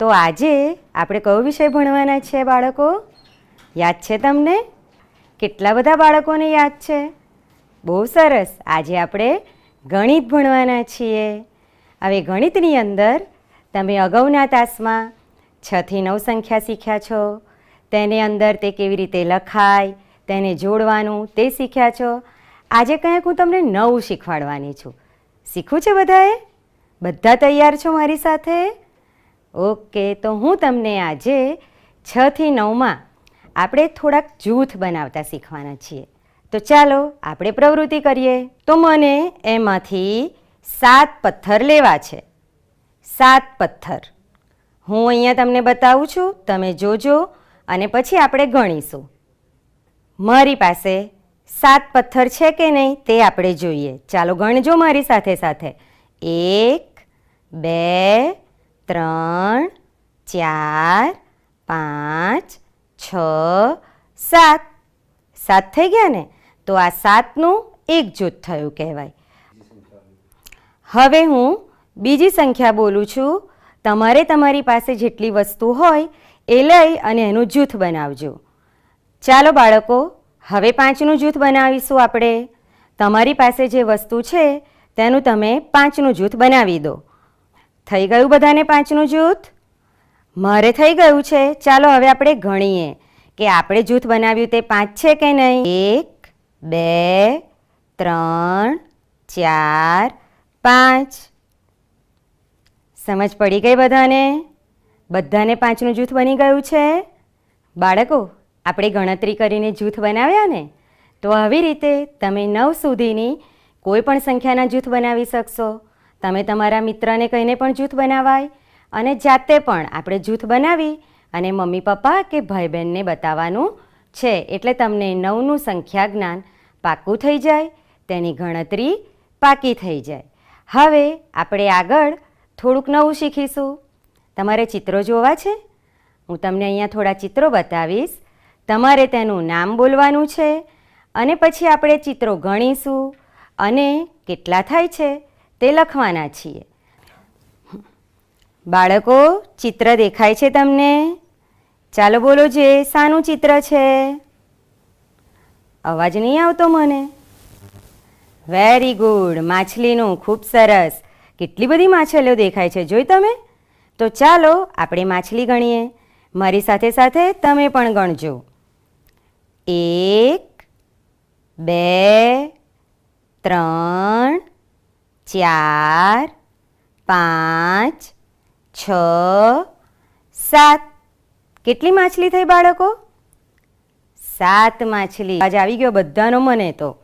તો આજે આપણે કયો વિષય ભણવાના છે બાળકો? યાદ છે તમને? કેટલા બધા બાળકોને યાદ છે? બહુ સરસ. આજે આપણે ગણિત ભણવાના છીએ. હવે ગણિતની અંદર તમે અગાઉના તાસમાં છથી નવ સંખ્યા શીખ્યા છો. તેને અંદર તે કેવી રીતે લખાય, તેને જોડવાનું તે શીખ્યા છો. આજે કંઈક હું તમને નવું શીખવાડવાની છું. શીખવું છે બધાએ? બધા તૈયાર છો મારી સાથે? ઓકે, તો હું તમને આજે છથી નવમાં આપણે થોડાક જૂથ બનાવતા શીખવાના છીએ. તો ચાલો, આપણે પ્રવૃત્તિ કરીએ. તો મને એમાંથી સાત પથ્થર લેવા છે. સાત પથ્થર. હું અહીંયા તમને બતાવું છું, તમે જોજો, અને પછી આપણે ગણીશું. મારી પાસે સાત પથ્થર છે કે નહીં તે આપણે જોઈએ. ચાલો ગણજો મારી સાથે સાથે. એક, બે ત્રણ, ચાર, પાંચ, છ, સાત. સાત થઈ ગયા ને? તો આ સાતનું એક જૂથ થયું કહેવાય. હવે હું બીજી સંખ્યા બોલું છું. તમારે તમારી પાસે જેટલી વસ્તુ હોય એ લઈ અને એનું જૂથ બનાવજો. ચાલો બાળકો, હવે પાંચનું જૂથ બનાવીશું આપણે. તમારી પાસે જે વસ્તુ છે તેનું તમે પાંચનું જૂથ બનાવી દો. થઈ ગયું બધાને પાંચનું જૂથ? મારે થઈ ગયું છે. ચાલો હવે આપણે ગણીએ કે આપણે જૂથ બનાવ્યું તે પાંચ છે કે નહીં? એક, બે, ત્રણ, ચાર, પાંચ. સમજ પડી ગઈ બધાને? બધાને પાંચનું જૂથ બની ગયું છે? બાળકો, આપણે ગણતરી કરીને જૂથ બનાવ્યા ને? તો આવી રીતે તમે નવ સુધીની કોઈ પણ સંખ્યાના જૂથ બનાવી શકશો. તમે તમારા મિત્રને કહીને પણ જૂથ બનાવાય અને જાતે પણ આપણે જૂથ બનાવી અને મમ્મી પપ્પા કે ભાઈ બહેનને બતાવવાનું છે. એટલે તમને નવનું સંખ્યા જ્ઞાન પાક્કું થઈ જાય, તેની ગણતરી પાકી થઈ જાય. હવે આપણે આગળ થોડુંક નવું શીખીશું. તમારે ચિત્રો જોવા છે? હું તમને અહીંયા થોડા ચિત્રો બતાવીશ. તમારે તેનું નામ બોલવાનું છે અને પછી આપણે ચિત્રો ગણીશું અને કેટલા થાય છે? તે લખવાના છીએ. બાળકો, ચિત્ર દેખાય છે તમને? ચાલો બોલો જે શાનું ચિત્ર છે. અવાજ નહીં આવતો મને? વેરી ગુડ માછલીનું ખૂબ સરસ. કેટલી બધી માછલીઓ દેખાય છે જોઈ તમે? તો ચાલો આપણે માછલી ગણીએ. મારી સાથે સાથે તમે પણ ગણજો. એક, બે, ત્રણ ચાર, પાંચ, છ, સાત. કેટલી માછલી થઈ બાળકો? સાત માછલી. આજ આવી ગયો બધાનો મને તો.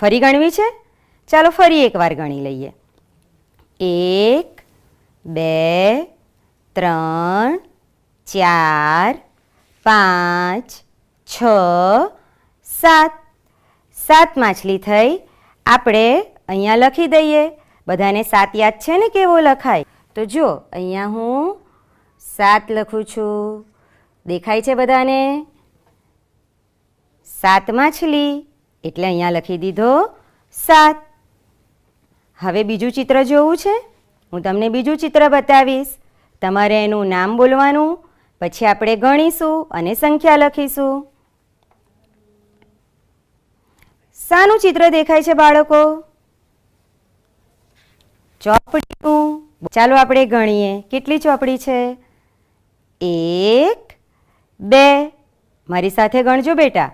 ફરી ગણવી છે? ચાલો ફરી એકવાર ગણી લઈએ. એક, બે, ત્રણ, ચાર, પાંચ, છ, સાત. સાત માછલી થઈ. આપણે અહીંયા લખી દઈએ. બધાને સાત યાદ છે ને કેવો લખાય? તો જો, અહીંયા હું સાત લખું છું. દેખાય છે બધાને? સાત માછલી, એટલે અહીંયા લખી દીધો સાત. હવે બીજું ચિત્ર જોવું છે? હું તમને બીજું ચિત્ર બતાવીશ. તમારે એનું નામ બોલવાનું, પછી આપણે ગણીશું અને સંખ્યા લખીશું. શાનું ચિત્ર દેખાય છે બાળકો? ચોપડીનું ચાલો આપણે ગણીએ. કેટલી ચોપડી છે? એક, બે. મારી સાથે ગણજો બેટા.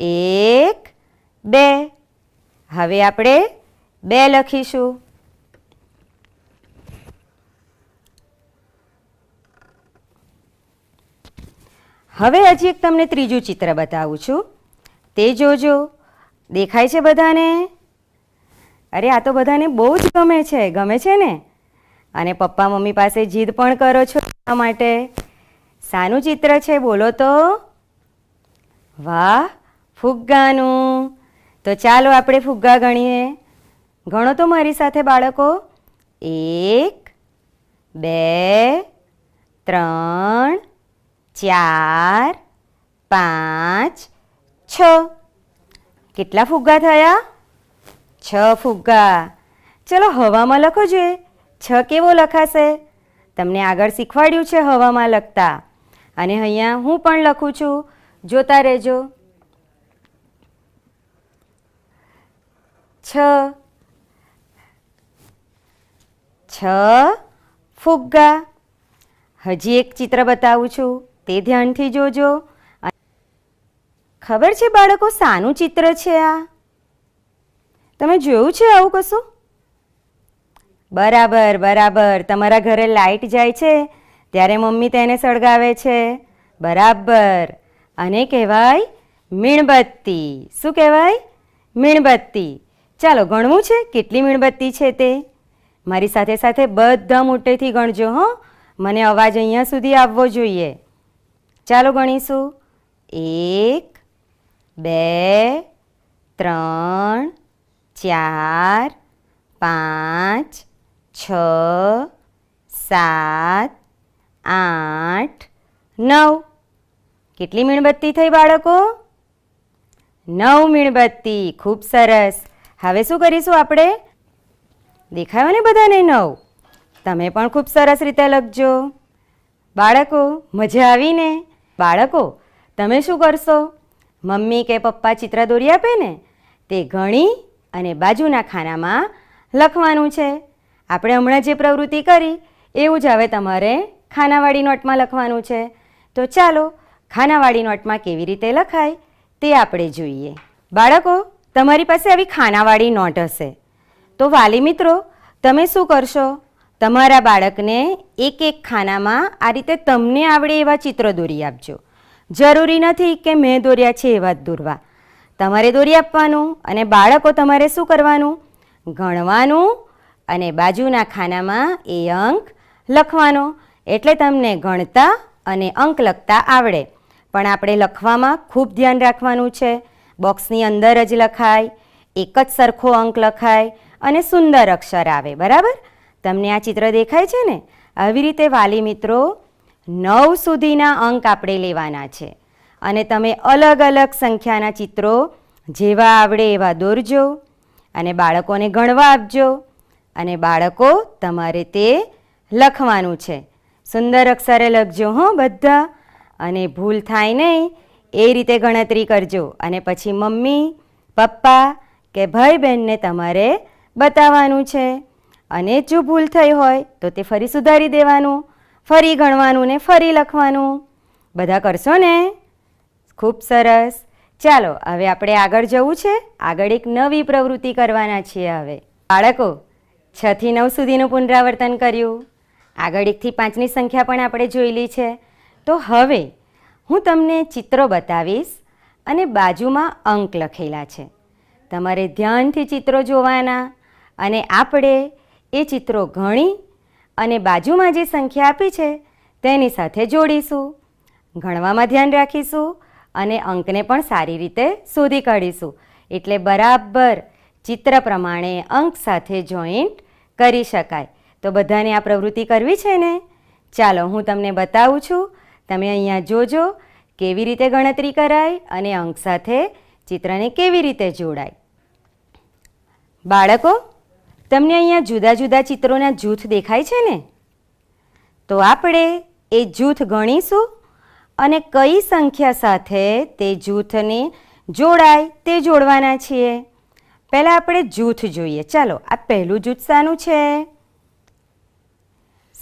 એક, બે. હવે આપણે બે લખીશું. હવે હજી એક તમને ત્રીજું ચિત્ર બતાવું છું. તે જોજો. દેખાય છે બધાને? અરે, આ તો બધાને બહુ જ ગમે છે. ગમે છે ને? અને પપ્પા મમ્મી પાસે જીદ પણ કરો છો આ માટે. શાનું ચિત્ર છે, બોલો તો. વાહ, ફુગ્ગાનું. તો ચાલો આપણે ફુગ્ગા ગણીએ. ગણો તો મારી સાથે બાળકો. એક, બે, ત્રણ, ચાર, પાંચ, છ. કેટલા ફુગ્ગા થયા? છ ફુગ્ગા. ચલો હવામાં લખો જોઈએ છ કેવો લખાશે? તમને આગળ શીખવાડ્યું છે હવામાં લખતા. અને અહીંયા હું પણ લખું છું. જોતા રહેજો. છ. છ ફુગ્ગા. હજી એક ચિત્ર બતાવું છું. તે ધ્યાનથી જોજો. ખબર છે બાળકો, શાનું ચિત્ર છે આ? તમે જોયું છે આવું કશું? બરાબર બરાબર. તમારા ઘરે લાઈટ જાય છે, ત્યારે મમ્મી તેને સળગાવે છે. બરાબર. અને કહેવાય મીણબત્તી. શું કહેવાય? મીણબત્તી. ચાલો, ગણવું છે? કેટલી મીણબત્તી છે તે? મારી સાથે સાથે બધા મોટેથી ગણજો, હો. મને અવાજ અહીંયા સુધી આવવો જોઈએ. ચાલો, ગણીશું. એક, બે, ત્રણ ચાર, પાંચ, છ, સાત, આઠ, નવ. કેટલી મીણબત્તી થઈ બાળકો? નવ મીણબત્તી. ખૂબ સરસ. હવે શું કરીશું આપણે? દેખાયો ને બધાને નવ? તમે પણ ખૂબ સરસ રીતે લખજો. બાળકો, મજા આવીને? બાળકો, તમે શું કરશો? મમ્મી કે પપ્પા ચિત્ર દોરી આપે ને? તે ગણી અને બાજુના ખાનામાં લખવાનું છે. આપણે હમણાં જે પ્રવૃત્તિ કરી, એવું જ હવે તમારે ખાનાવાળી નોટમાં લખવાનું છે. તો ચાલો ખાનાવાળી નોટમાં કેવી રીતે લખાય તે આપણે જોઈએ. બાળકો, તમારી પાસે આવી ખાનાવાળી નોટ હશે. તો વાલી મિત્રો, તમે શું કરશો? તમારા બાળકને એક એક ખાનામાં આ રીતે તમને આવડે એવા ચિત્ર દોરી આપજો. જરૂરી નથી કે મેં દોર્યા છે એવા જ દોરવા. તમારે દોરી આપવાનું અને બાળકો તમારે શું કરવાનું? ગણવાનું અને બાજુના ખાનામાં એ અંક લખવાનો. એટલે તમને ગણતા અને અંક લખતા આવડે. પણ આપણે લખવામાં ખૂબ ધ્યાન રાખવાનું છે. બોક્સની અંદર જ લખાય, એક જ સરખો અંક લખાય અને સુંદર અક્ષર આવે. બરાબર? તમને આ ચિત્ર દેખાય છે ને? આવી રીતે વાલી મિત્રો, નવ સુધીના અંક આપણે લેવાના છે. અને તમે અલગ અલગ સંખ્યાના ચિત્રો જેવા આવડે એવા દોરજો અને બાળકોને ગણવા આપજો અને બાળકો તમારે તે લખવાનું છે. સુંદર અક્ષરે લખજો, હં, બધા. અને ભૂલ થાય નહીં, એ રીતે ગણતરી કરજો. અને પછી મમ્મી, પપ્પા કે ભાઈ બહેનને તમારે બતાવવાનું છે. અને જો ભૂલ થઈ હોય, તો તે ફરી સુધારી દેવાનું, ફરી ગણવાનું ને ફરી લખવાનું. બધા કરશો ને? ખૂબ સરસ. ચાલો, હવે આપણે આગળ જવું છે. આગળ એક નવી પ્રવૃત્તિ કરવાના છીએ હવે. બાળકો, છથી નવ સુધીનું પુનરાવર્તન કર્યું. આગળ એકથી પાંચની સંખ્યા પણ આપણે જોયેલી છે. તો હવે હું તમને ચિત્રો બતાવીશ અને બાજુમાં અંક લખેલા છે. તમારે ધ્યાનથી ચિત્રો જોવાના અને આપણે એ ચિત્રો ગણી અને બાજુમાં જે સંખ્યા આપી છે તેની સાથે જોડીશું. ગણવામાં ધ્યાન રાખીશું. અને અંકને પણ સારી રીતે શોધી કાઢીશું. એટલે બરાબર ચિત્ર પ્રમાણે અંક સાથે જોઈન્ટ કરી શકાય. તો બધાને આ પ્રવૃત્તિ કરવી છે ને? ચાલો, હું તમને બતાવું છું. તમે અહીંયા જોજો કેવી રીતે ગણતરી કરાય અને અંક સાથે ચિત્રને કેવી રીતે જોડાય. બાળકો, તમને અહીંયા જુદા જુદા ચિત્રોના જૂથ દેખાય છે ને? તો આપણે એ જૂથ ગણીશું. અને કઈ સંખ્યા સાથે તે જૂથને જોડાય તે જોડવાના છીએ? પહેલાં આપણે જૂથ જોઈએ. ચાલો, આ પહેલું જૂથ શાનું છે.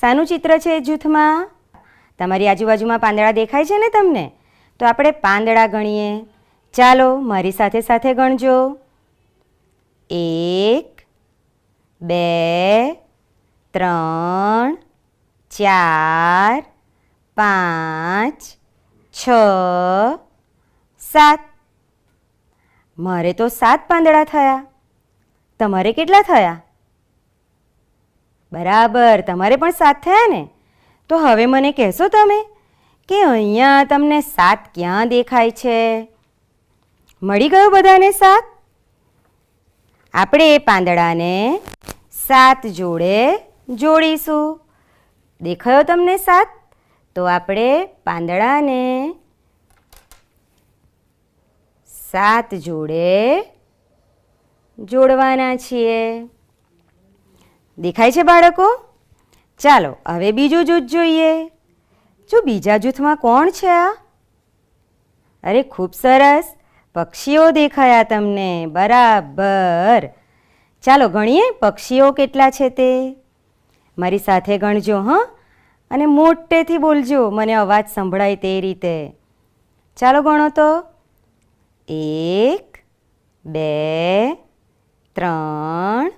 શાનું ચિત્ર છે જૂથમાં? તમારી આજુબાજુમાં પાંદડા દેખાય છે ને તમને? તો આપણે પાંદડા ગણીએ. ચાલો, મારી સાથે સાથે ગણજો. એક, બે, ત્રણ, ચાર, પાંચ છ, સાત. મારે તો સાત પાંદડા થયા. તમારે કેટલા થયા? બરાબર, તમારે પણ સાત થયા ને? તો હવે મને કહેશો તમે કે અહીંયા તમને સાત ક્યાં દેખાય છે? મળી ગયો બધાને સાત? આપણે એ પાંદડાને સાત જોડે જોડીશું. દેખાયો તમને સાત? તો આપણે પાંદડાને સાત જોડે જોડવાના છીએ. દેખાય છે બાળકો? ચાલો, હવે બીજું જૂથ જોઈએ. જો બીજા જૂથમાં કોણ છે આ? અરે, ખૂબ સરસ. પક્ષીઓ દેખાયા તમને. બરાબર. ચાલો, ગણીએ. પક્ષીઓ કેટલા છે તે? મારી સાથે ગણજો, હં? અને મોટેથી બોલજો. મને અવાજ સંભળાય તે રીતે. ચાલો, ગણો તો. એક, બે, ત્રણ,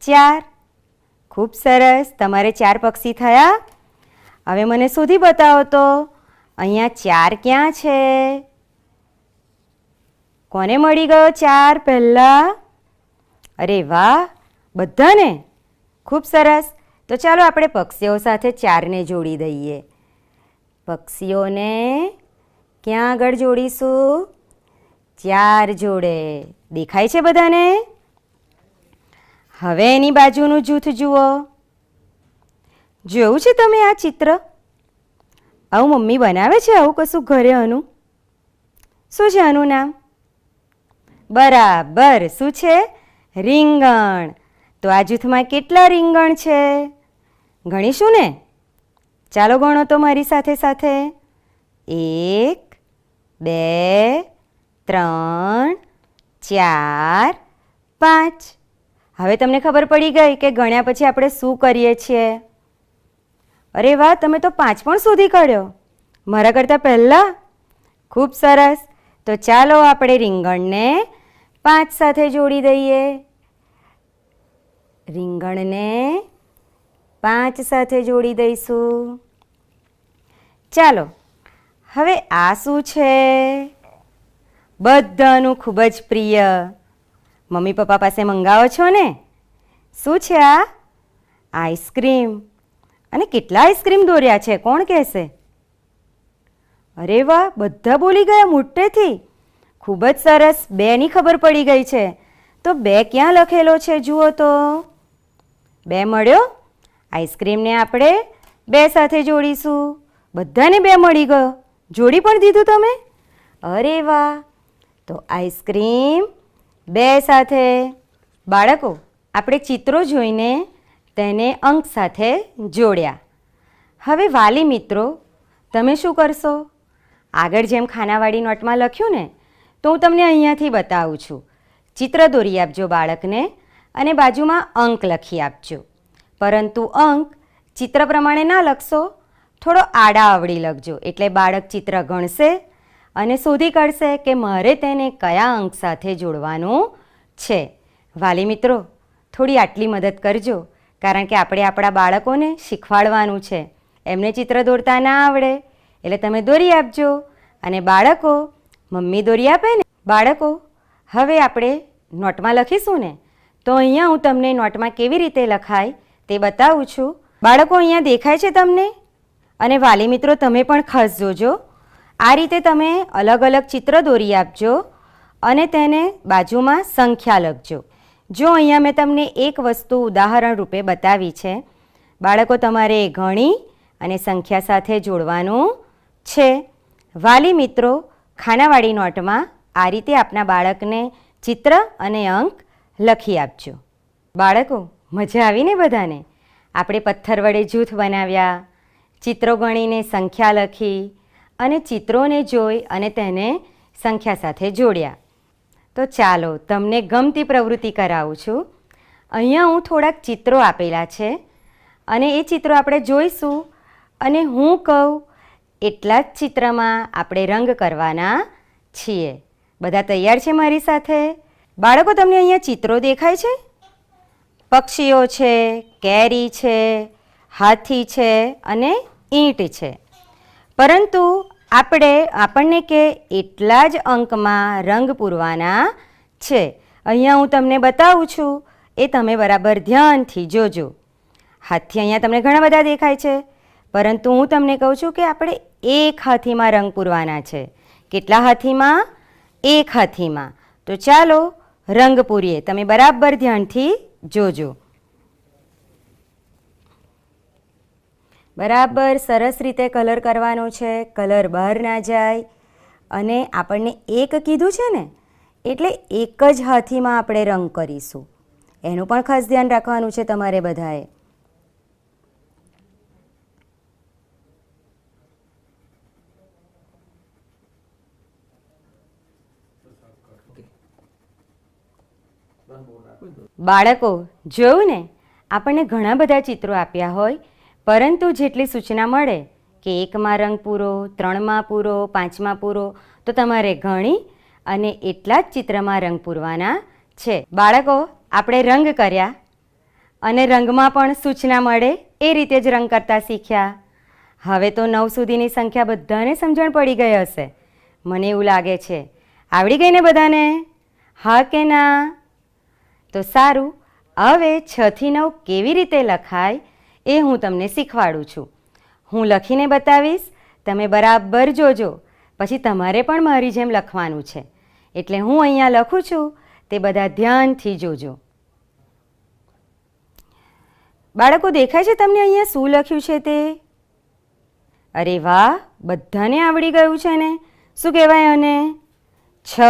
ચાર. ખૂબ સરસ. તમારે ચાર પક્ષી થયા? હવે મને શોધી બતાવો તો. અહીંયા ચાર ક્યાં છે? કોને મળી ગયો ચાર પહેલાં? અરે વાહ! બધાને? ખૂબ સરસ. તો ચાલો આપણે પક્ષીઓ સાથે ચારને જોડી દઈએ. પક્ષીઓને ક્યાં આગળ જોડીશું? ચાર જોડે. દેખાય છે બધાને? હવે એની બાજુનું જૂથ જુઓ. જોયું છે તમે આ ચિત્ર? આવું મમ્મી બનાવે છે, આવું કશું ઘરે આનું? શું છે આનું નામ? બરાબર, શું છે? રીંગણ. તો આ જૂથમાં કેટલા રીંગણ છે? ગણીશું ને? ચાલો ગણો તો મારી સાથે સાથે. એક, બે ત્રણ, ચાર, પાંચ. હવે તમને ખબર પડી ગઈ કે ગણ્યા પછી આપણે શું કરીએ છીએ? અરે વાહ, તમે તો પાંચ પણ શોધી કાઢ્યો. મારા કરતાં પહેલાં? ખૂબ સરસ. તો ચાલો આપણે રીંગણને પાંચ સાથે જોડી દઈએ. રીંગણને પાંચ સાથે જોડી દઈશું. ચાલો, હવે આ શું છે? બધાનું ખૂબ જ પ્રિય. મમ્મી પપ્પા પાસે મંગાવો છો ને? શું છે આ? આઈસ્ક્રીમ. અને કેટલા આઈસ્ક્રીમ દોર્યા છે, કોણ કહેશે? અરે વાહ, બધા બોલી ગયા મોટેથી. ખૂબ જ સરસ, બેની ખબર પડી ગઈ છે. તો બે ક્યાં લખેલો છે, જુઓ તો. બે મળ્યો? આઈસ્ક્રીમને આપણે બે સાથે જોડીશું. બધાને બે મળી ગયો. જોડી પણ દીધું તમે? અરે વાહ તો આઈસ્ક્રીમ બે સાથે. બાળકો, આપણે ચિત્રો જોઈને તેને અંક સાથે જોડ્યા. હવે વાલી મિત્રો, તમે શું કરશો? આગળ જેમ ખાનાવાળી નોટમાં લખ્યું ને, તો હું તમને અહીંયાથી બતાવું છું. ચિત્ર દોરી આપજો બાળકને અને બાજુમાં અંક લખી આપજો. પરંતુ અંક ચિત્ર પ્રમાણે ના લખશો, થોડો આડા આવડી લખજો. એટલે બાળક ચિત્ર ગણશે અને શોધી કાઢશે કે મારે તેને કયા અંક સાથે જોડવાનું છે. વાલી મિત્રો, થોડી આટલી મદદ કરજો, કારણ કે આપણે આપણા બાળકોને શીખવાડવાનું છે. એમને ચિત્ર દોરતા ના આવડે, એટલે તમે દોરી આપજો અને બાળકો, મમ્મી દોરી આપે ને? બાળકો, હવે આપણે નોટમાં લખીશું ને? તો અહીંયા હું તમને નોટમાં કેવી રીતે લખાય તે બતાવું છું. બાળકો, અહીંયા દેખાય છે તમને? અને વાલી મિત્રો, તમે પણ ખાસ જોજો. આ રીતે તમે અલગ અલગ ચિત્ર દોરી આપજો અને તેને બાજુમાં સંખ્યા લખજો. જો અહીંયા મેં તમને એક વસ્તુ ઉદાહરણ રૂપે બતાવી છે, બાળકો તમારે ગણી અને સંખ્યા સાથે જોડવાનું છે. વાલી મિત્રો ખાનાવાળી નોટમાં આ રીતે આપના બાળકને ચિત્ર અને અંક લખી આપજો. બાળકો, મજા આવીને બધાને? આપણે પથ્થર વડે જૂથ બનાવ્યા, ચિત્રો ગણીને સંખ્યા લખી અને ચિત્રોને જોઈ અને તેને સંખ્યા સાથે જોડ્યા. તો ચાલો તમને ગમતી પ્રવૃત્તિ કરાવું છું. અહીંયા હું થોડાક ચિત્રો આપેલા છે અને એ ચિત્રો આપણે જોઈશું અને હું કહું, એટલા જ ચિત્રમાં આપણે રંગ કરવાના છીએ. બધા તૈયાર છે મારી સાથે? બાળકો, તમને અહીંયા ચિત્રો દેખાય છે? પક્ષીઓ છે, કેરી છે, હાથી છે અને ઈંટ છે. પરંતુ આપણે આપણને કે એટલા જ અંકમાં રંગ પૂરવાના છે. અહીંયા હું તમને બતાવું છું, એ તમે બરાબર ધ્યાનથી જોજો. હાથી અહીંયા તમને ઘણા બધા દેખાય છે, પરંતુ હું તમને કહું છું કે આપણે એક હાથીમાં રંગ પૂરવાના છે. કેટલા હાથીમાં? એક હાથીમાં. તો ચાલો રંગ પૂરીએ, તમે બરાબર ધ્યાનથી જોજો. બરાબર સરસ રીતે કલર કરવાનો છે, કલર બહાર ના જાય. અને આપણને એક કીધું છે ને, એટલે એક જ હાથીમાં આપણે રંગ કરીશું. એનું પણ ખાસ ધ્યાન રાખવાનું છે તમારે બધાએ. બાળકો, જોયું ને? આપણને ઘણા બધા ચિત્રો આપ્યા હોય. પરંતુ જેટલી સૂચના મળે કે એકમાં રંગ પૂરો, ત્રણમાં પૂરો, પાંચમાં પૂરો, તો તમારે ગણી અને એટલા જ ચિત્રમાં રંગ પૂરવાના છે. બાળકો, આપણે રંગ કર્યા અને રંગમાં પણ સૂચના મળે, એ રીતે જ રંગ કરતા શીખ્યા. હવે તો નવ સુધીની સંખ્યા બધાને સમજણ પડી ગઈ હશે. મને એવું લાગે છે. આવડી ગઈ ને બધાને? હા કે ના? તો સારું. હવે છથી નવ કેવી રીતે લખાય એ હું તમને શીખવાડું છું. હું લખીને બતાવીશ, તમે બરાબર જોજો. પછી તમારે પણ મારી જેમ લખવાનું છે. એટલે હું અહીંયા લખું છું, તે બધા ધ્યાનથી જોજો. બાળકો, દેખાય છે તમને અહીંયા શું લખ્યું છે તે? અરે વાહ, બધાને આવડી ગયું છે ને. શું કહેવાય અને છ.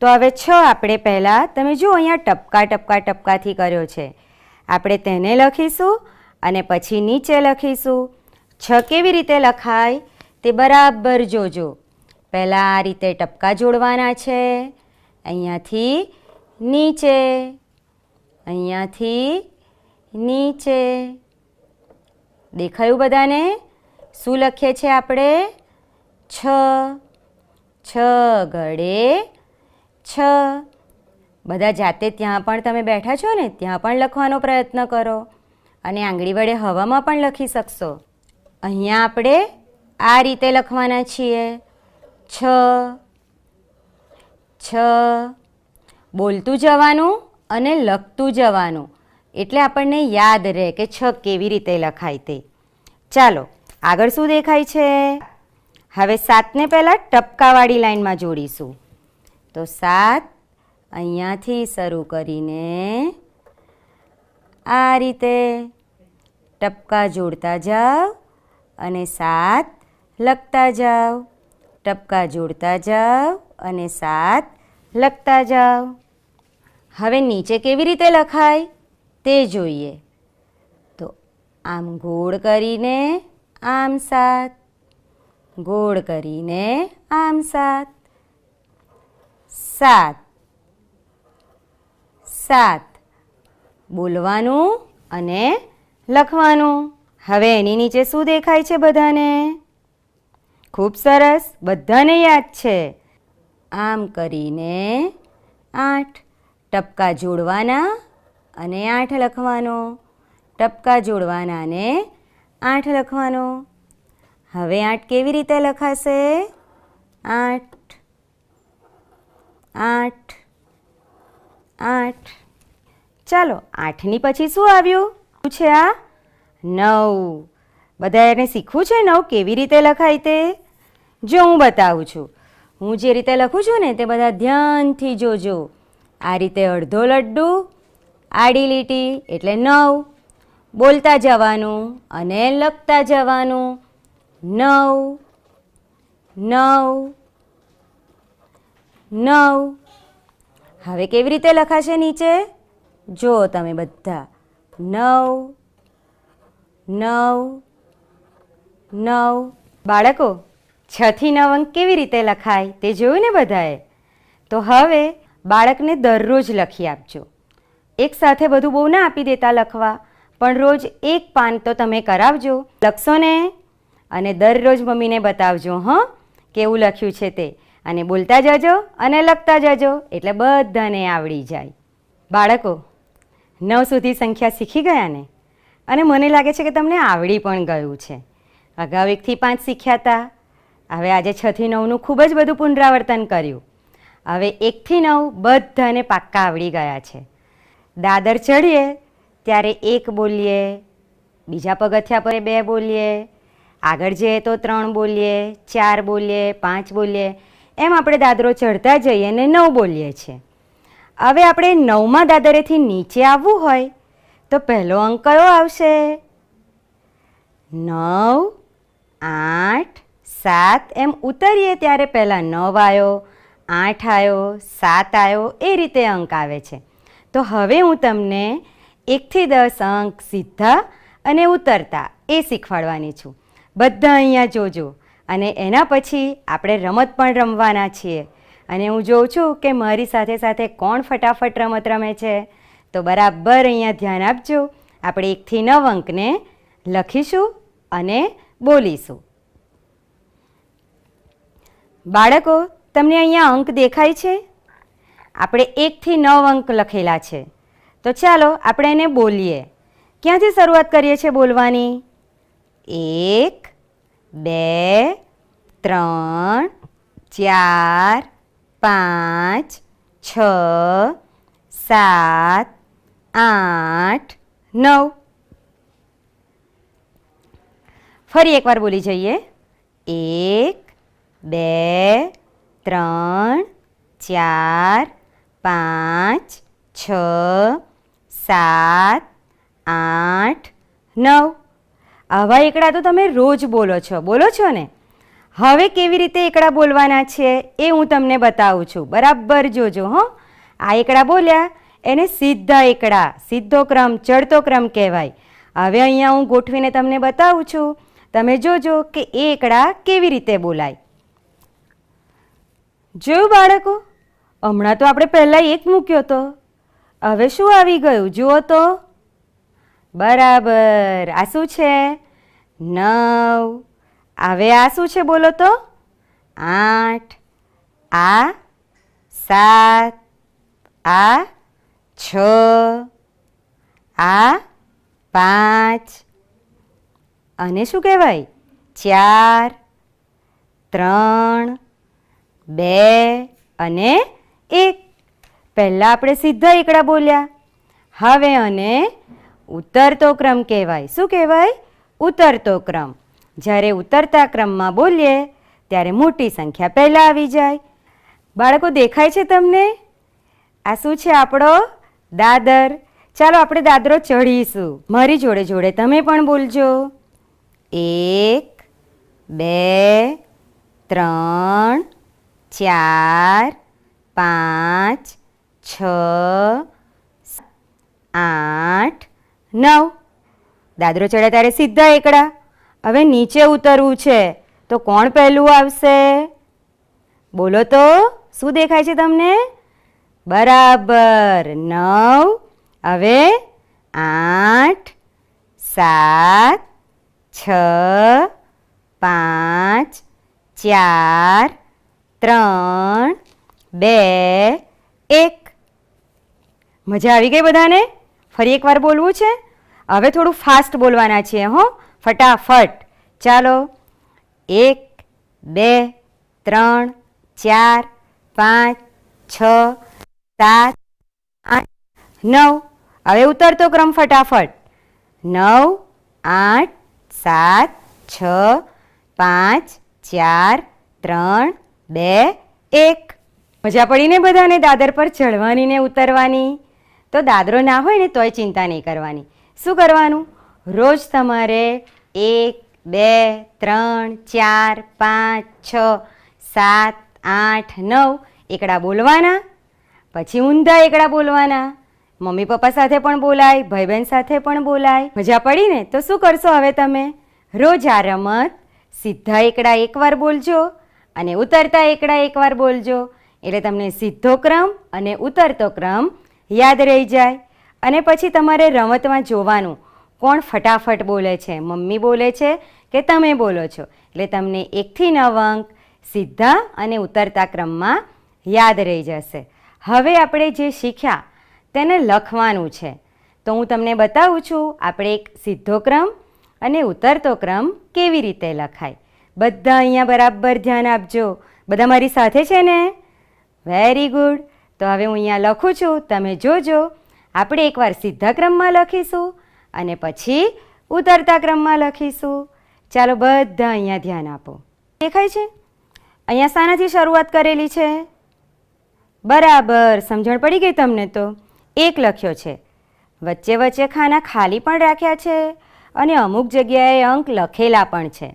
તો હવે છ આપણે પહેલાં, તમે જુઓ અહીંયા ટપકા ટપકા ટપકાથી કર્યો છે. આપણે તેને લખીશું. અને પછી નીચે લખીશું, છ કેવી રીતે લખાય તે બરાબર જોજો. પહેલાં આ રીતે ટપકા જોડવાના છે. અહીંયાથી નીચે અહીંયાથી નીચે. દેખાયું બધાને? શું લખીએ છીએ આપણે? છ છ ગળે છ. બધા જાતે ત્યાં પણ તમે બેઠા છો ને, ત્યાં પણ લખવાનો પ્રયત્ન કરો. અને આંગળી વડે હવામાં પણ લખી શકશો. અહીંયા આપણે આ રીતે લખવાના છીએ. છ છ, બોલતું જવાનું અને લખતું જવાનું. એટલે આપણને યાદ રહે કે છ કેવી રીતે લખાય તે. ચાલો, આગળ શું દેખાય છે? હવે સાતને પહેલાં ટપકાવાળી લાઈનમાં જોડીશું. તો સાત અહીંયાથી શરૂ કરીને આ રીતે ટપકા જોડતા જાઓ અને સાત લખતા જાઓ. ટપકા જોડતા જાઓ અને સાત લખતા જાઓ. હવે નીચે કેવી રીતે લખાય? તે જોઈએ. તો આમ ગોળ કરીને આમ સાત. ગોળ કરીને આમ સાત. સાત. સાત. બોલવાનું અને લખવાનું. હવે એની નીચે શું દેખાય છે બધાને? ખૂબ સરસ. બધાને યાદ છે. આમ કરીને આઠ. ટપકા જોડવાના અને આઠ લખવાનો. ટપકા જોડવાના અને આઠ લખવાનો. હવે આઠ કેવી રીતે લખાશે? આઠ. આઠ. આઠ. ચાલો, આઠની પછી શું આવ્યું? છે આ? નવ. બધા એને શીખવું છે નવ? કેવી રીતે લખાય તે? જો હું બતાવું છું. હું જે રીતે લખું છું ને તે બધા ધ્યાનથી જોજો. આ રીતે અડધો લડ્ડુ, આડી લીટી એટલે નવ. બોલતા જવાનું અને લખતા જવાનું. નવ. નવ. નવ. હવે કેવી રીતે લખાશે નીચે? જો તમે બધા. નવ નવ નવ. બાળકો, છથી નવ અંક કેવી રીતે લખાય તે જોયું ને બધાએ? તો હવે બાળકને દરરોજ લખી આપજો. એક સાથે બધું બહુ ના આપી દેતા લખવા, પણ રોજ એક પાન તો તમે કરાવજો. લખશો ને? અને દરરોજ મમ્મીને બતાવજો, હં, કેવું લખ્યું છે તે. અને બોલતા જજો અને લખતા જજો, એટલે બધાને આવડી જાય. બાળકો નવ સુધી સંખ્યા શીખી ગયા ને અને મને લાગે છે કે તમને આવડી પણ ગયું છે. અગાઉ એકથી પાંચ શીખ્યા હતા હવે આજે છથી નવનું ખૂબ જ બધું પુનરાવર્તન કર્યું. હવે એકથી નવ બધાને પાક્કા આવડી ગયા છે. દાદર ચડીએ ત્યારે એક બોલીએ, બીજા પગથિયા પર બે બોલીએ, આગળ જઈએ તો ત્રણ બોલીએ, ચાર બોલીએ, પાંચ બોલીએ, એમ આપણે દાદરો ચડતા જઈએ ને નવ બોલીએ છીએ. હવે આપણે નવમા દાદરેથી નીચે આવવું હોય, તો પહેલો અંક કયો આવશે? નવ, આઠ, સાત એમ ઉતરીએ ત્યારે પહેલાં નવ આવ્યો આઠ આવ્યો સાત આવ્યો એ રીતે અંક આવે છે. તો હવે હું તમને એકથી દસ અંક સીધા અને ઉતરતા એ શીખવાડવાની છું. બધા અહીંયા જોજો. અને એના પછી આપણે રમત પણ રમવાના છીએ. અને હું જોઉં છું કે મારી સાથે સાથે કોણ ફટાફટ રમત રમે છે. તો બરાબર અહીંયા ધ્યાન આપજો. આપણે એકથી નવ અંકને લખીશું અને બોલીશું. બાળકો, તમને અહીંયા અંક દેખાય છે? આપણે એકથી નવ અંક લખેલા છે. તો ચાલો આપણે એને બોલીએ. ક્યાંથી શરૂઆત કરીએ છીએ બોલવાની? એક, બે, ત્રણ, ચાર પાંચ, છ, સાત, આઠ, નવ. ફરી એકવાર બોલી જઈએ. એક, બે, ત્રણ, ચાર, પાંચ, છ, સાત, આઠ, નવ. આવા એકડા તો તમે રોજ બોલો છો. બોલો છો ને? હવે કેવી રીતે એકડા બોલવાના છે એ હું તમને બતાવું છું. બરાબર જોજો, હો. આ એકડા બોલ્યા, એને સીધા એકડા, સીધો ક્રમ, ચડતો ક્રમ કહેવાય. હવે અહીંયા હું ગોઠવીને તમને બતાવું છું. તમે જોજો કે એ એકડા કેવી રીતે બોલાય. જોયું બાળકો? હમણાં તો આપણે પહેલાં એક મૂક્યો તો. હવે શું આવી ગયું? જુઓ તો. બરાબર. આ શું છે? નવ હવે આ શું છે બોલો તો? આઠ, આ, સાત, આ, છ, આ, પાંચ અને શું કહેવાય? ચાર, ત્રણ, બે અને એક. પહેલાં આપણે સીધા એકડા બોલ્યા. હવે અને ઉતરતો ક્રમ કહેવાય. શું કહેવાય? ઉતરતો ક્રમ. જ્યારે ઉતરતા ક્રમમાં બોલીએ, ત્યારે મોટી સંખ્યા પહેલાં આવી જાય. બાળકો, દેખાય છે તમને? આ શું છે આપણો દાદર? ચાલો આપણે દાદરો ચઢીશું. મારી જોડે જોડે તમે પણ બોલજો. એક, બે, ત્રણ, ચાર, પાંચ, છ આઠ, નવ. દાદરો ચડ્યા ત્યારે સીધા એકડા. હવે નીચે ઉતરવું છે, તો કોણ પહેલું આવશે? બોલો તો, શું દેખાય છે તમને? બરાબર, નવ, હવે આઠ, સાત, છ, પાંચ, ચાર, ત્રણ, બે, એક. મજા આવી ગઈ બધાને? ફરી એકવાર બોલવું છે? હવે થોડું ફાસ્ટ બોલવાના છીએ, હો. ફટાફટ. ચાલો. એક, બે, ત્રણ, ચાર, પાંચ, છ, સાત, આઠ, નવ. હવે ઉતરતો ક્રમ ફટાફટ. નવ, આઠ, સાત, છ, પાંચ, ચાર, ત્રણ, બે, એક. મજા પડીને બધાને દાદર પર ચડવાની ને ઉતરવાની? તો દાદરો ના હોય ને તોય ચિંતા નહીં કરવાની. શું કરવાનું? રોજ તમારે એક, બે, ત્રણ, ચાર, પાંચ, છ, સાત, આઠ, નવ. એકડા બોલવાના? પછી ઊંધા એકડા બોલવાના? મમ્મી પપ્પા સાથે પણ બોલાય ભાઈ બહેન સાથે પણ બોલાય. મજા પડી ને? તો શું કરશો હવે તમે? રોજ આ રમત. સીધા એકડા એકવાર બોલજો અને ઉતરતા એકડા એકવાર બોલજો. એટલે તમને સીધો ક્રમ અને ઉતરતો ક્રમ યાદ રહી જાય. અને પછી તમારે રમતમાં જોવાનું. કોણ ફટાફટ બોલે છે? મમ્મી બોલે છે કે તમે બોલો છો? એટલે તમને એકથી નવ અંક સીધા અને ઉતરતા ક્રમમાં યાદ રહી જશે. હવે આપણે જે શીખ્યા તેને લખવાનું છે. તો હું તમને બતાવું છું, આપણે એક સીધો ક્રમ અને ઉતરતો ક્રમ કેવી રીતે લખાય. બધા અહીંયા બરાબર ધ્યાન આપજો. બધા મારી સાથે છે ને? Very good. તો હવે હું અહીંયા લખું છું. તમે જોજો. આપણે એકવાર સીધા ક્રમમાં લખીશું. અને પછી ઉતરતા ક્રમમાં લખીશું. ચાલો બધા અહીંયા ધ્યાન આપો. દેખાય છે? અહીંયા શાનાથી શરૂઆત કરેલી છે. બરાબર, સમજણ પડી ગઈ તમને તો? એક લખ્યો છે. વચ્ચે વચ્ચે ખાના ખાલી પણ રાખ્યા છે અને અમુક જગ્યાએ અંક લખેલા પણ છે.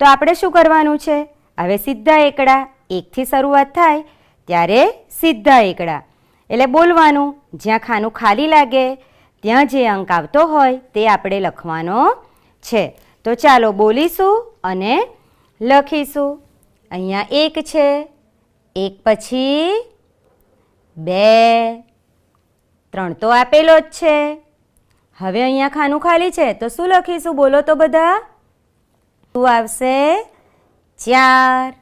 તો આપણે શું કરવાનું છે? હવે સીધા એકડા, એકથી શરૂઆત થાય ત્યારે સીધા એકડા. એટલે બોલવાનું, જ્યાં ખાનું ખાલી લાગે ત્યાં જે અંક આવતો હોય તે આપણે લખવાનો છે. તો ચાલો બોલીશું અને લખીશું. અહીંયા એક છે, એક પછી બે, ત્રણ તો આપેલો જ છે. હવે અહીંયા ખાનું ખાલી છે, તો શું લખીશું? બોલો તો બધા. શું આવશે? ચાર.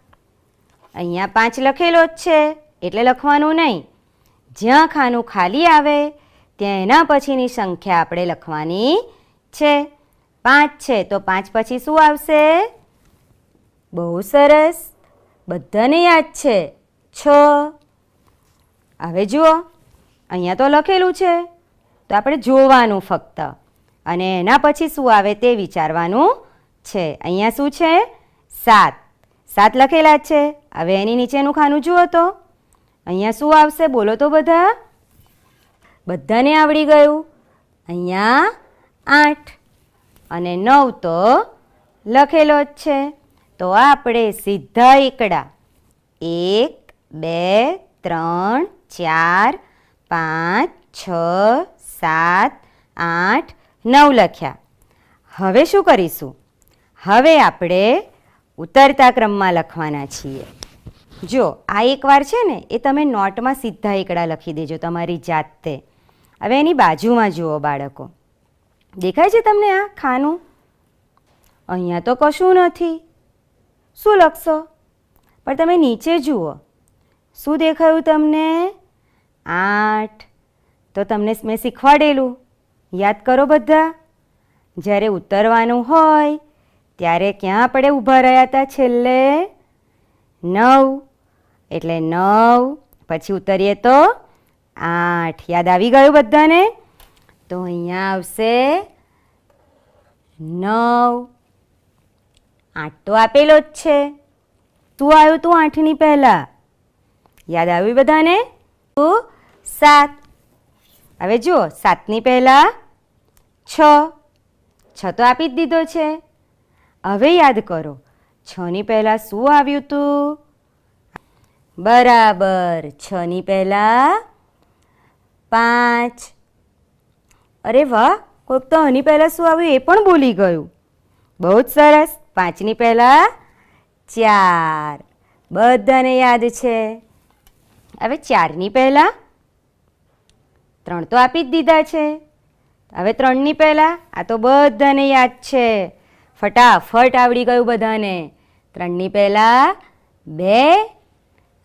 અહીંયા પાંચ લખેલો જ છે, એટલે લખવાનું નહીં. જ્યાં ખાનું ખાલી આવે ત્યાં એના પછીની સંખ્યા આપણે લખવાની છે. પાંચ છે, તો પાંચ પછી શું આવશે? બહુ સરસ. બધાને યાદ છે. છ. હવે જુઓ, અહીંયા તો લખેલું છે. તો આપણે જોવાનું ફક્ત. અને એના પછી શું આવે તે વિચારવાનું છે. અહીંયા શું છે? સાત. સાત લખેલા છે. હવે એની નીચેનું ખાનું જુઓ તો. અહીંયા શું આવશે? બોલો તો બધા. બધાને આવડી ગયું? અહીંયા આઠ. અને નવ તો લખેલો જ છે. તો આપણે સીધા એકડા. એક, બે, ત્રણ, ચાર, પાંચ, છ, સાત, આઠ, નવ લખ્યા. હવે શું કરીશું? હવે આપણે ઉતરતા ક્રમમાં લખવાના છીએ. જો આ એકવાર છે ને, એ તમે નોટમાં સીધા એકડા લખી દેજો તમારી જાતે. હવે એની બાજુમાં જુઓ બાળકો. દેખાય છે તમને આ ખાનું? અહીંયા તો કશું નથી. શું લખશો? પણ તમે નીચે જુઓ. શું દેખાયું તમને? આઠ. તો તમને મેં શીખવાડેલું. યાદ કરો બધા. જ્યારે ઉતરવાનું હોય, ત્યારે ક્યાં આપણે ઊભા રહ્યા હતા છેલ્લે? નવ. એટલે નવ. પછી ઉતરીએ તો આઠ. યાદ આવી ગયું બધાને? તો અહીંયા આવશે નવ. આઠ તો આપેલો જ છે. તું આવ્યું તું આઠની પહેલાં. યાદ આવ્યું બધાને? તું સાત. હવે જુઓ, સાતની પહેલાં છ. છ તો આપી જ દીધો છે. હવે યાદ કરો, છની પહેલાં શું આવ્યું તું? બરાબર, છની પહેલાં પાંચ. અરે વાહ કોઈક તો આની પહેલાં શું આવ્યું એ પણ ભૂલી ગયું. બહુ જ સરસ. પાંચની પહેલાં ચાર. બધાને યાદ છે. હવે ચારની પહેલાં ત્રણ તો આપી જ દીધા છે. હવે ત્રણની પહેલાં આ તો બધાને યાદ છે. ફટાફટ આવડી ગયું બધાને. ત્રણની પહેલાં બે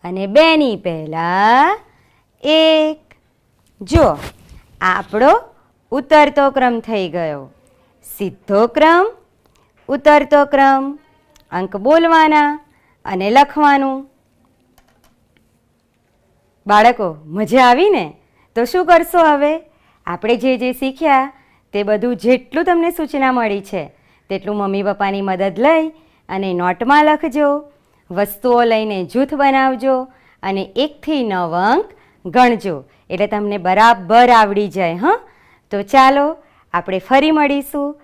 અને બેની પહેલાં એક. જો, આપણો ઉતરતો ક્રમ થઈ ગયો. સીધો ક્રમ, ઉતરતો ક્રમ, અંક બોલવાના અને લખવાનું. બાળકો, મજા આવી ને? તો શું કરશો હવે? આપણે જે જે શીખ્યા, તે બધું જેટલું તમને સૂચના મળી છે, તેટલું મમ્મી પપ્પાની મદદ લઈ અને નોટમાં લખજો, વસ્તુઓ લઈને જૂથ બનાવજો અને એકથી નવ અંક ગણજો. એટલે તમને બરાબર આવડી જાય હં? તો ચાલો આપણે ફરી મળીશું.